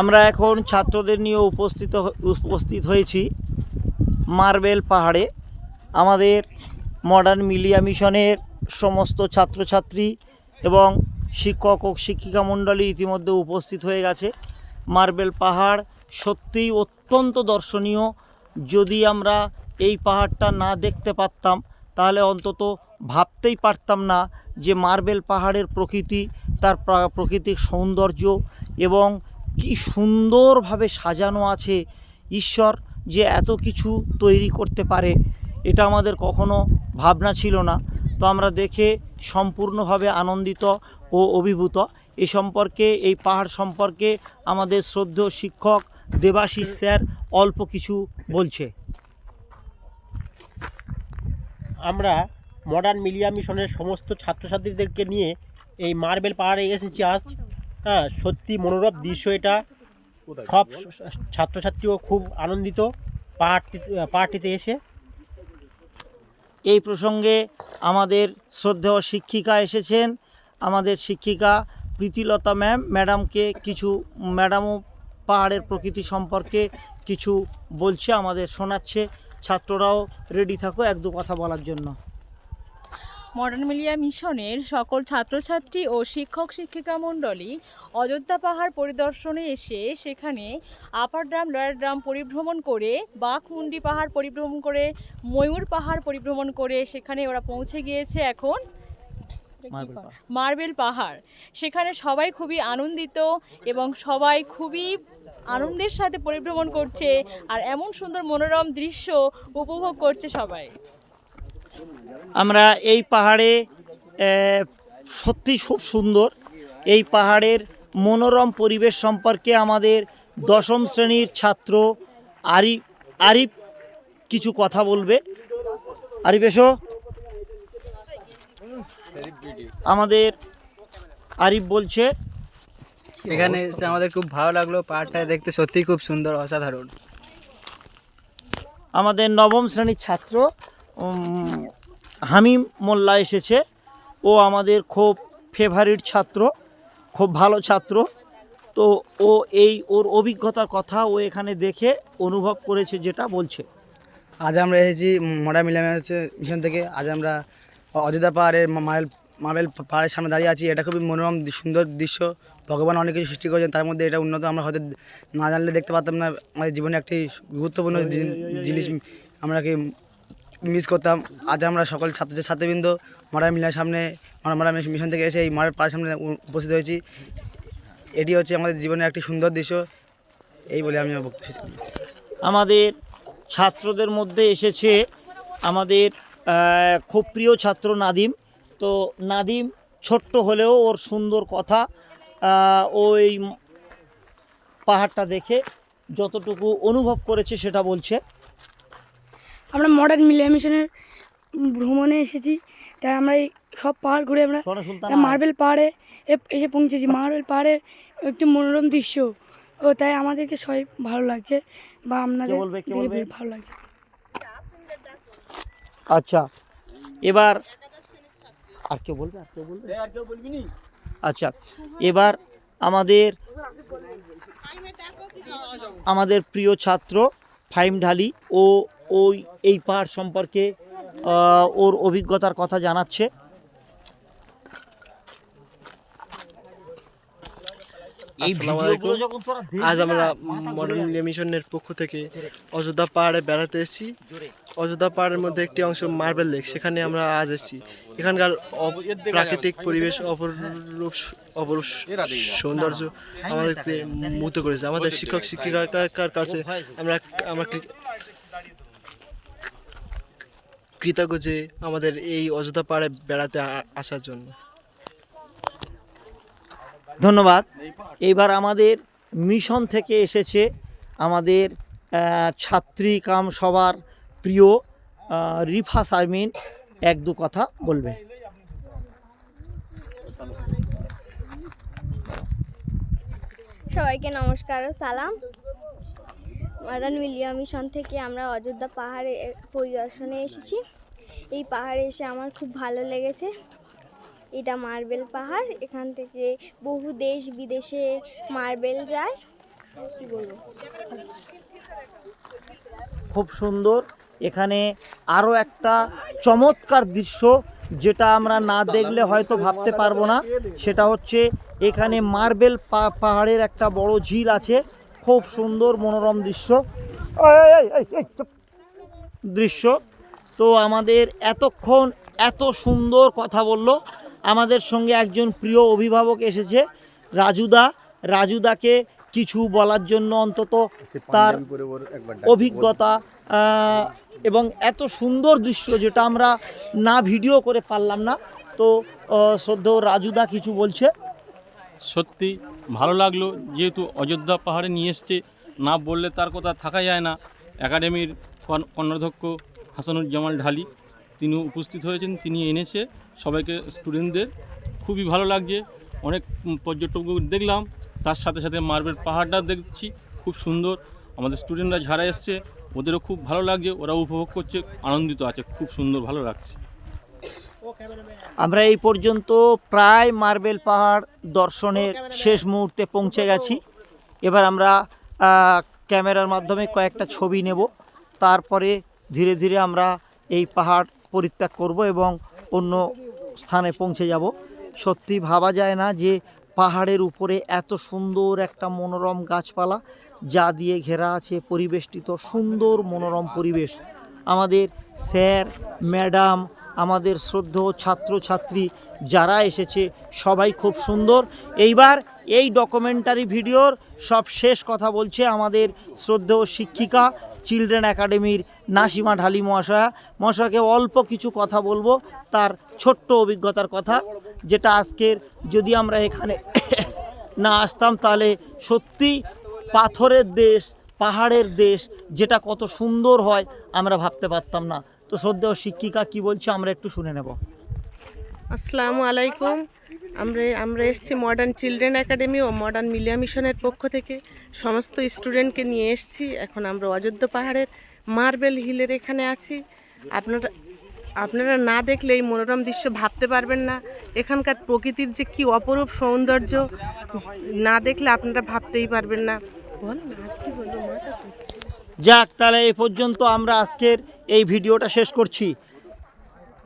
আমরা এখন ছাত্রদের নিয়ে উপস্থিত উপস্থিত হয়েছি মার্বেল পাহাড়ে। আমাদের মডার্ন মিলিয়া মিশনের সমস্ত ছাত্রছাত্রী এবং শিক্ষক ও শিক্ষিকা মণ্ডলী ইতিমধ্যে উপস্থিত হয়ে গেছে। মার্বেল পাহাড় সত্যিই অত্যন্ত দর্শনীয়। যদি আমরা এই পাহাড়টা না দেখতে পারতাম, তাহলে অন্তত ভাবতেই পারতাম না যে মার্বেল পাহাড়ের প্রকৃতি, তার প্রাকৃতিক সৌন্দর্য এবং কি সুন্দরভাবে সাজানো আছে। ঈশ্বর যে এত কিছু তৈরি করতে পারে, এটা আমাদের কখনো ভাবনা ছিল না। তো আমরা দেখে সম্পূর্ণভাবে আনন্দিত ও অভিভূত। এ সম্পর্কে, এই পাহাড় সম্পর্কে আমাদের শ্রদ্ধেয় শিক্ষক দেবাশিস স্যার অল্প কিছু বলছে। আমরা মডার্ন মিলিয়া মিশনের সমস্ত ছাত্রছাত্রীদেরকে নিয়ে এই মার্বেল পাহাড়ে এসেছি আজ। হ্যাঁ সত্যি মনোরম দৃশ্য এটা। সব ছাত্রছাত্রীও খুব আনন্দিত পাহাড়টি পাহাড়টিতে এসে। এই প্রসঙ্গে আমাদের শ্রদ্ধেয় শিক্ষিকা এসেছেন। আমাদের শিক্ষিকা প্রীতিলতা ম্যাম ম্যাডামকে কিছু ম্যাডামও পাহাড়ের প্রকৃতি সম্পর্কে কিছু বলছে আমাদের শোনাচ্ছে। ছাত্ররাও রেডি থাকো এক দু কথা বলার জন্য। মডার্ন মিলিয়া মিশনের সকল ছাত্রছাত্রী ও শিক্ষক শিক্ষিকা মণ্ডলী অযোধ্যা পাহাড় পরিদর্শনে এসে সেখানে আপার ড্রাম লয়ার ড্রাম পরিভ্রমণ করে বাঘমুন্ডি পাহাড় পরিভ্রমণ করে ময়ূর পাহাড় পরিভ্রমণ করে সেখানে ওরা পৌঁছে গিয়েছে এখন মার্বেল পাহাড়। সেখানে সবাই খুবই আনন্দিত এবং সবাই খুবই আনন্দের সাথে পরিভ্রমণ করছে আর এমন সুন্দর মনোরম দৃশ্য উপভোগ করছে সবাই। আমরা এই পাহাড়ে সত্যি খুব সুন্দর। এই পাহাড়ের মনোরম পরিবেশ সম্পর্কে আমাদের দশম শ্রেণির ছাত্র আরিফ আরিফ কিছু কথা বলবে। আরিফ এসো। আমাদের আরিফ বলছে। এখানে এসে আমাদের খুব ভালো লাগল পাহাড়টা দেখতে সত্যিই খুব সুন্দর অসাধারণ। আমাদের নবম শ্রেণির ছাত্র হামিম মোল্লা এসেছে। ও আমাদের খুব ফেভারিট ছাত্র, খুব ভালো ছাত্র। তো ও এই ওর অভিজ্ঞতার কথা ও এখানে দেখে অনুভব করেছে যেটা বলছে। আজ আমরা এসেছি মিলিয়াম হচ্ছে মিশন থেকে। আজ আমরা অযোধ্যা পাহাড়ের মা- মার্বেল মার্বেল পাহাড়ের সামনে দাঁড়িয়ে আছি। এটা খুবই মনোরম সুন্দর দৃশ্য। ভগবান অনেক কিছু সৃষ্টি করেছেন। তার মধ্যে এটা উন্নত। আমরা হয়তো না জানলে দেখতে পারতাম না। আমাদের জীবনে একটি গুরুত্বপূর্ণ জিনিস আমরা কি মিস করতাম। আজ আমরা সকল ছাত্র ছাত্রবৃন্দ মডার্ন মিলার সামনে মডার্ন মিশন থেকে এসে এই মারের পাহাড়ের সামনে উপস্থিত হয়েছি। এটি হচ্ছে আমাদের জীবনের একটি সুন্দর দৃশ্য। এই বলে আমি বক্তব্য শেষ করি আমাদের ছাত্রদের মধ্যে এসেছে আমাদের খুব প্রিয় ছাত্র নাদিম। তো নাদিম ছোট্ট হলেও ওর সুন্দর কথা ওই পাহাড়টা দেখে যতটুকু অনুভব করেছে সেটা বলছে। আমরা মডার্ন মিলিয়া মিশনের ভ্রমণে এসেছি তাই আমরা এই সব পাহাড় ঘুরে আমরা মার্বেল পাহাড়ে এ- এসে পৌঁছেছি। মার্বেল পাহাড়ের একটি মনোরম দৃশ্য। ও তাই আমাদেরকে সবাই ভালো লাগছে বা আপনাদের বলবে, বলবে? ভালো লাগছে। আচ্ছা এবার আর কেউ বলবে আর কেউ বলবে? আচ্ছা এবার আমাদের আমাদের প্রিয় ছাত্র ফাইম ঢালি ও ওই এই পাহাড় সম্পর্কে ওর অভিজ্ঞতার কথা জানাচ্ছে। আজ আমরা মডার্ন মিডিয়া মিশনের পক্ষ থেকে অযোধ্যা পাহাড়ে বেড়াতে এসেছি। অযোধ্যা পাহাড়ের মধ্যে একটি অংশ মার্বেল লেক সেখানে আমরা আজ এসেছি। এখানকার প্রাকৃতিক পরিবেশ অপরূপ অপরূপ সৌন্দর্য আমাদেরকে মুগ্ধ করেছে। আমাদের শিক্ষক শিক্ষিকার কাছে আমরা আমরা কৃতজ্ঞ যে আমাদের এই অযোধ্যা পাহাড়ে বেড়াতে আসার জন্য। ধন্যবাদ। এইবার আমাদের মিশন থেকে এসেছে আমাদের ছাত্রী কাম সবার প্রিয় রিফা শারমিন এক দু কথা বলবে। সবাইকে নমস্কার ও সালাম। মডার্ন মিলিয়া মিশন থেকে আমরা অযোধ্যা পাহাড়ে পরিদর্শনে এসেছি। এই পাহাড়ে এসে আমার খুব ভালো লেগেছে। এটা মার্বেল পাহাড়। এখান থেকে বহু দেশ বিদেশে মার্বেল যায়। খুব সুন্দর। এখানে আরও একটা চমৎকার দৃশ্য যেটা আমরা না দেখলে হয়তো ভাবতে পারব না। সেটা হচ্ছে এখানে মার্বেল পাহাড়ের একটা বড় ঝিল আছে। খুব সুন্দর মনোরম দৃশ্য। এই, এই, এই, এই, চুপ। দৃশ্য। তো আমাদের এতক্ষণ এত সুন্দর কথা বলল। আমাদের সঙ্গে একজন প্রিয় অভিভাবক এসেছে রাজুদা রাজুদাকে কিছু বলার জন্য অন্তত তার অভিজ্ঞতা এবং এত সুন্দর দৃশ্য যেটা আমরা না ভিডিও করে পারলাম না। তো শ্রদ্ধেয় রাজুদা কিছু বলছে। সত্যি ভালো লাগল, যেহেতু অযোধ্যা পাহাড়ে নিয়ে এসছে, না বললে তার কথা থাকা যায় না। একাডেমির কর্ণ- কর্ণাধ্যক্ষ হাসানুজ্জামাল ঢালি তিনি উপস্থিত হয়েছেন, তিনি এনেছে। সবাইকে, স্টুডেন্টদের, খুবই ভালো লাগছে। অনেক পর্যটক দেখলাম, তার সাথে সাথে মার্বেল পাহাড়টা দেখছি, খুব সুন্দর। আমাদের স্টুডেন্টরা যারা এসছে, ওদেরও খুব ভালো লাগছে, ওরা উপভোগ করছে, আনন্দিত আছে, খুব সুন্দর, ভালো লাগছে। আমরা এই পর্যন্ত প্রায় মার্বেল পাহাড় দর্শনের শেষ মুহূর্তে পৌঁছে গেছি। এবার আমরা ক্যামেরার মাধ্যমে কয়েকটা ছবি নেব। তারপরে ধীরে ধীরে আমরা এই পাহাড় পরিত্যাগ করব এবং অন্য স্থানে পৌঁছে যাব। সত্যি ভাবা যায় না যে পাহাড়ের উপরে এত সুন্দর একটা মনোরম গাছপালা যা দিয়ে ঘেরা আছে পরিবেষ্টিত সুন্দর মনোরম পরিবেশ। আমাদের স্যার, ম্যাডাম, আমাদের শ্রদ্ধেয় ছাত্রছাত্রী যারা এসেছে, সবাই খুব সুন্দর। এইবার এই ডকুমেন্টারি ভিডিওর সব শেষ কথা বলছে আমাদের শ্রদ্ধেয় শিক্ষিকা চিলড্রেন একাডেমির নাসিমা ঢালি মহাশয়া। মহাশয়কে অল্প কিছু কথা বলব, তার ছোট্ট অভিজ্ঞতার কথা, যেটা আজকের যদি আমরা এখানে না আসতাম, তাহলে সত্যি পাথরের দেশ, পাহাড়ের দেশ, যেটা কত সুন্দর হয়। আমরা ভাবতে পারতাম না। তো শ্রদ্ধেয় শিক্ষিকা কি বলছে আমরা একটু শুনে নেব। আসসালামু আলাইকুম। আমরা আমরা এসেছি মডার্ন চিলড্রেন একাডেমি ও মডার্ন মিলিয়া মিশনের পক্ষ থেকে। সমস্ত স্টুডেন্টকে নিয়ে এসেছি। এখন আমরা অযোধ্যা পাহাড়ের মার্বেল হিলের এখানে আছি। আপনারা আপনারা না দেখলে এই মনোরম দৃশ্য ভাবতে পারবেন না। এখানকার প্রকৃতির যে কি অপরূপ সৌন্দর্য, না দেখলে আপনারা ভাবতেই পারবেন না। বল না কি বলব, মাথা। যাক তাহলে এই পর্যন্ত আমরা আজকের এই ভিডিওটা শেষ করছি।